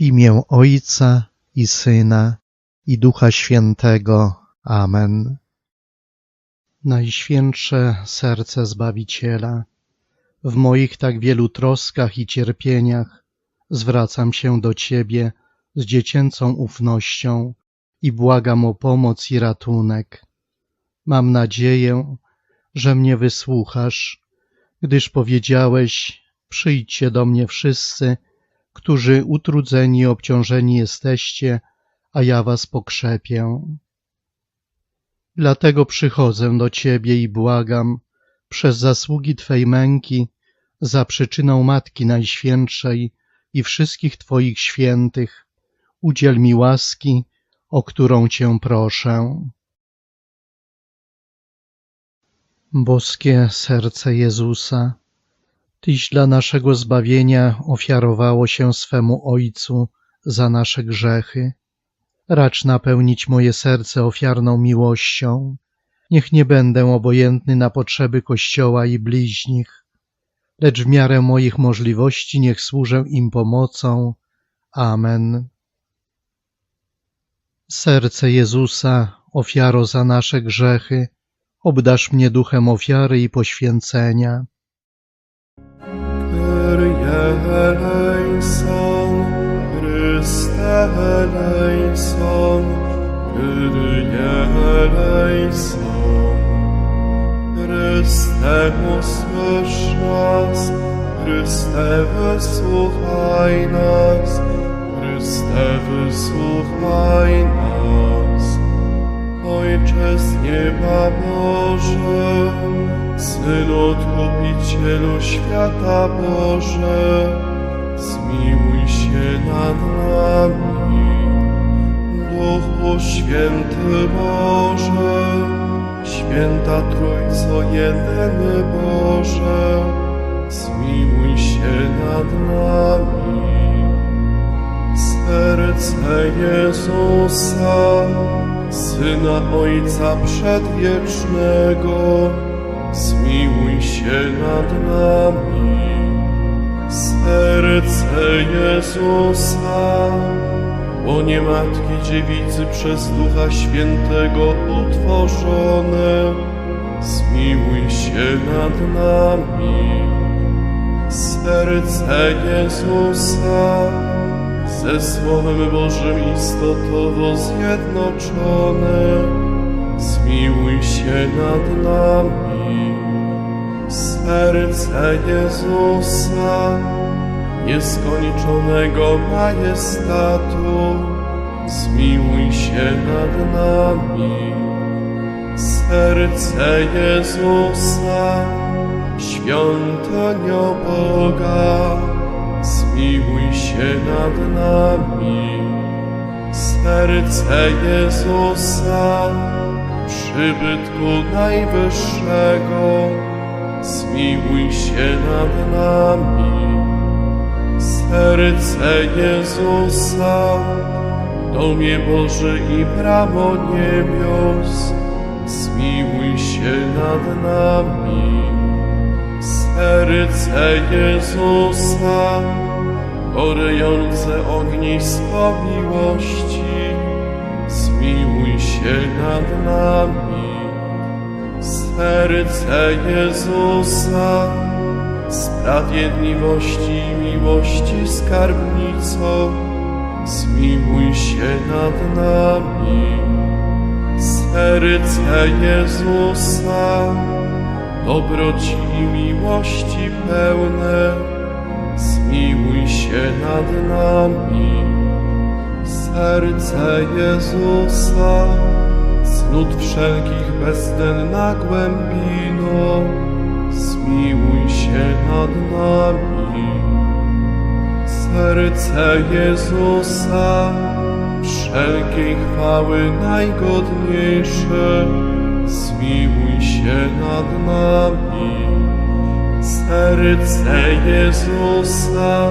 W imię Ojca i Syna i Ducha Świętego. Amen. Najświętsze serce Zbawiciela, w moich tak wielu troskach i cierpieniach zwracam się do Ciebie z dziecięcą ufnością i błagam o pomoc i ratunek. Mam nadzieję, że mnie wysłuchasz, gdyż powiedziałeś: Przyjdźcie do mnie wszyscy, którzy utrudzeni obciążeni jesteście, a ja was pokrzepię. Dlatego przychodzę do Ciebie i błagam, przez zasługi Twej męki, za przyczyną Matki Najświętszej i wszystkich Twoich świętych, udziel mi łaski, o którą Cię proszę. Boskie serce Jezusa, Tyś dla naszego zbawienia ofiarowało się swemu Ojcu za nasze grzechy. Racz napełnić moje serce ofiarną miłością. Niech nie będę obojętny na potrzeby Kościoła i bliźnich, lecz w miarę moich możliwości niech służę im pomocą. Amen. Serce Jezusa, ofiaro za nasze grzechy, obdasz mnie duchem ofiary i poświęcenia. Stelaison, Stelaison, Stelaison, Chrystemus wyszlas, Chryste wysłuchaj nas, Chryste. Ojcze z nieba Boże, Synu Odkupicielu świata Boże, zmiłuj się nad nami. Duchu Święty Boże, Święta Trójco jedyny Boże, zmiłuj się nad nami. Serce Jezusa, Syna Ojca Przedwiecznego, zmiłuj się nad nami. Serce Jezusa, łonie Matki Dziewicy przez Ducha Świętego utworzone, zmiłuj się nad nami. Serce Jezusa, ze Słowem Bożym istotowo zjednoczone, zmiłuj się nad nami. Serce Jezusa, nieskończonego majestatu, zmiłuj się nad nami. Serce Jezusa, świątynią Boga, zmiłuj się nad nami. Serce Jezusa, przybytku Najwyższego, zmiłuj się nad nami. Serce Jezusa, domie Boży i bramo niebios, zmiłuj się nad nami. Serce Jezusa, gorejące ognisko miłości, zmiłuj się nad nami. Serce Jezusa, sprawiedliwości i miłości skarbnico, zmiłuj się nad nami. Serce Jezusa, dobroci i miłości pełne, nad nami. Serce Jezusa, cnót wszelkich bezdenna głębino, zmiłuj się nad nami. Serce Jezusa, wszelkiej chwały najgodniejsze, zmiłuj się nad nami. Serce Jezusa,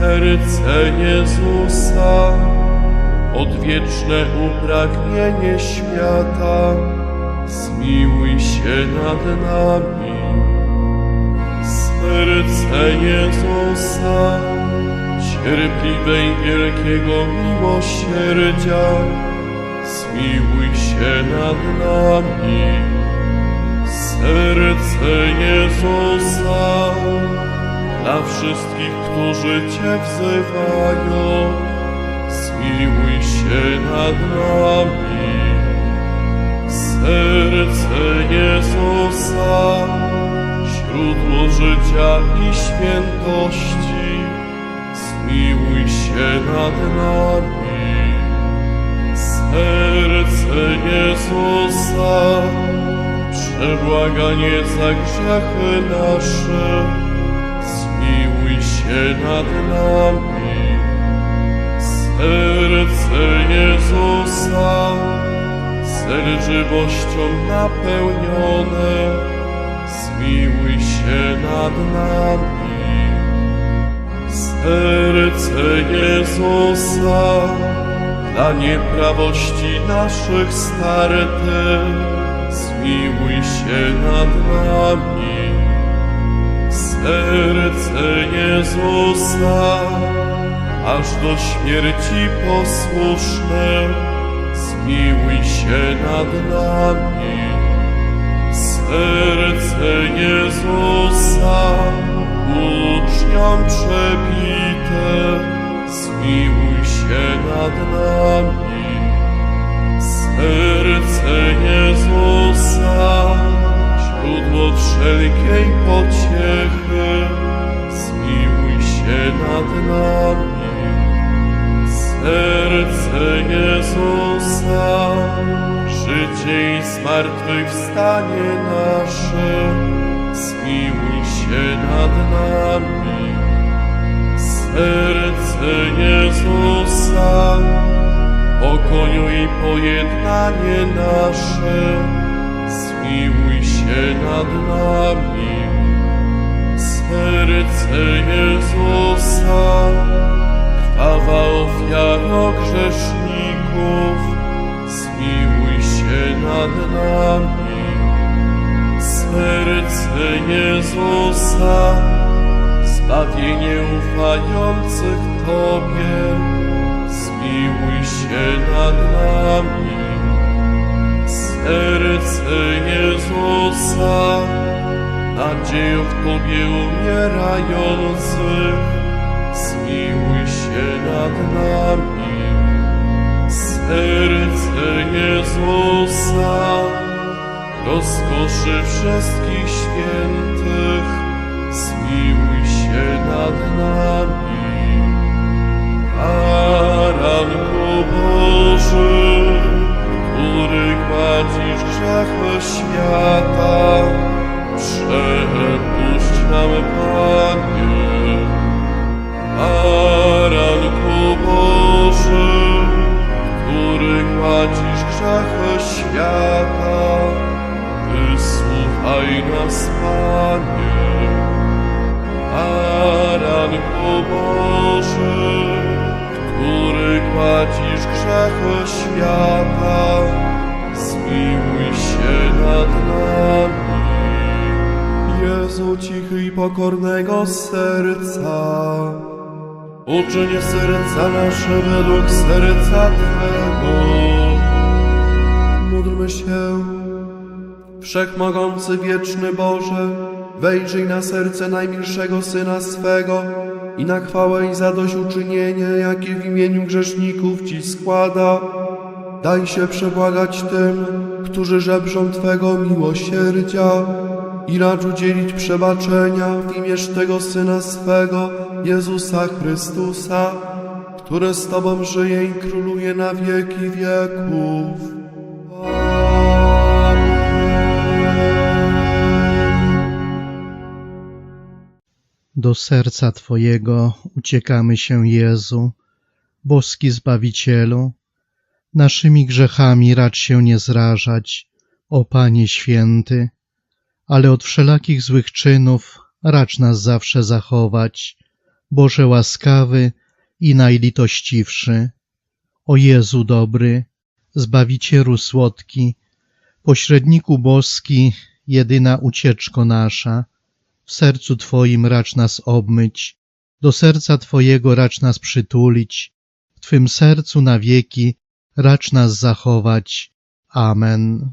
Serce Jezusa, odwieczne upragnienie świata, zmiłuj się nad nami. Serce Jezusa, cierpliwe i wielkiego miłosierdzia, zmiłuj się nad nami. Serce Jezusa, dla wszystkich, którzy Cię wzywają, zmiłuj się nad nami. Serce Jezusa, źródło życia i świętości, zmiłuj się nad nami. Serce Jezusa, przebłaganie za grzechy nasze, zmiłuj się nad nami. Serce Jezusa, cel żywością napełnione, zmiłuj się nad nami. Serce Jezusa, dla nieprawości naszych starte, zmiłuj się nad nami. Serce Jezusa, aż do śmierci posłuszne, zmiłuj się nad nami. Serce Jezusa, uczniom przebite, zmiłuj się nad nami. Serce Jezusa, źródło wszelkiej pociechy, zmiłuj się nad nami. Serce Jezusa, życie i zmartwychwstanie nasze, zmiłuj się nad nami. Serce Jezusa, pokoju i pojednanie nasze, zmiłuj się nad nami. Serce Jezusa, krwawa ofiaro grzeszników, zmiłuj się nad nami. Serce Jezusa, zbawienie ufających Tobie, zmiłuj się nad nami. Serce Jezusa, nadzieją w Tobie umierających, zmiłuj się nad nami. Serce Jezusa, rozkoszy wszystkich świętych, zmiłuj się nad nami. Baranku który gładzisz grzechy pokornego serca, uczyń serca nasze według serca Twego. Módlmy się. Wszechmogący wieczny Boże, wejrzyj na serce najmilszego Syna swego i na chwałę i zadośćuczynienie, jakie w imieniu grzeszników Ci składa. Daj się przebłagać tym, którzy żebrzą Twego miłosierdzia i racz udzielić przebaczenia w imię tego Syna swego, Jezusa Chrystusa, który z Tobą żyje i króluje na wieki wieków. Do serca Twojego uciekamy się, Jezu, boski Zbawicielu. Naszymi grzechami racz się nie zrażać, o Panie Święty, ale od wszelakich złych czynów racz nas zawsze zachować, Boże łaskawy i najlitościwszy. O Jezu dobry, Zbawicielu słodki, pośredniku boski, jedyna ucieczko nasza, w sercu Twoim racz nas obmyć, do serca Twojego racz nas przytulić, w Twym sercu na wieki racz nas zachować. Amen.